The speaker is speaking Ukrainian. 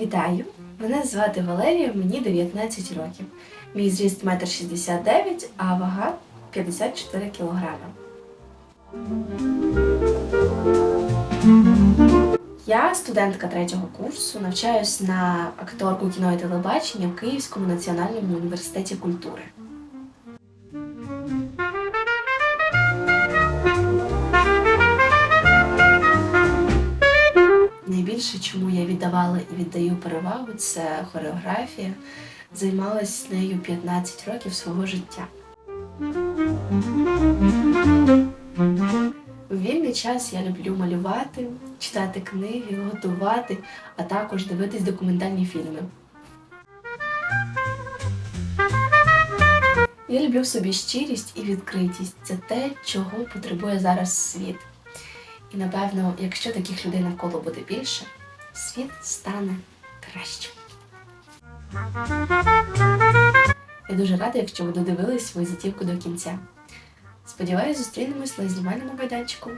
Вітаю! Мене звати Валерія, мені 19 років. Мій зріст 1,69 м, а вага 54 кілограми. Я студентка третього курсу, навчаюсь на акторку кіно і телебачення в Київському національному університеті культури. Найбільше, чому я віддавала і віддаю перевагу, це хореографія. Займалась нею 15 років свого життя. У вільний час я люблю малювати, читати книги, готувати, а також дивитись документальні фільми. Я люблю в собі щирість і відкритість. Це те, чого потребує зараз світ. І напевно, якщо таких людей навколо буде більше, світ стане кращим. Я дуже рада, якщо ви додивились свою затівку до кінця. Сподіваюсь, зустрінемось на знімальному майданчику.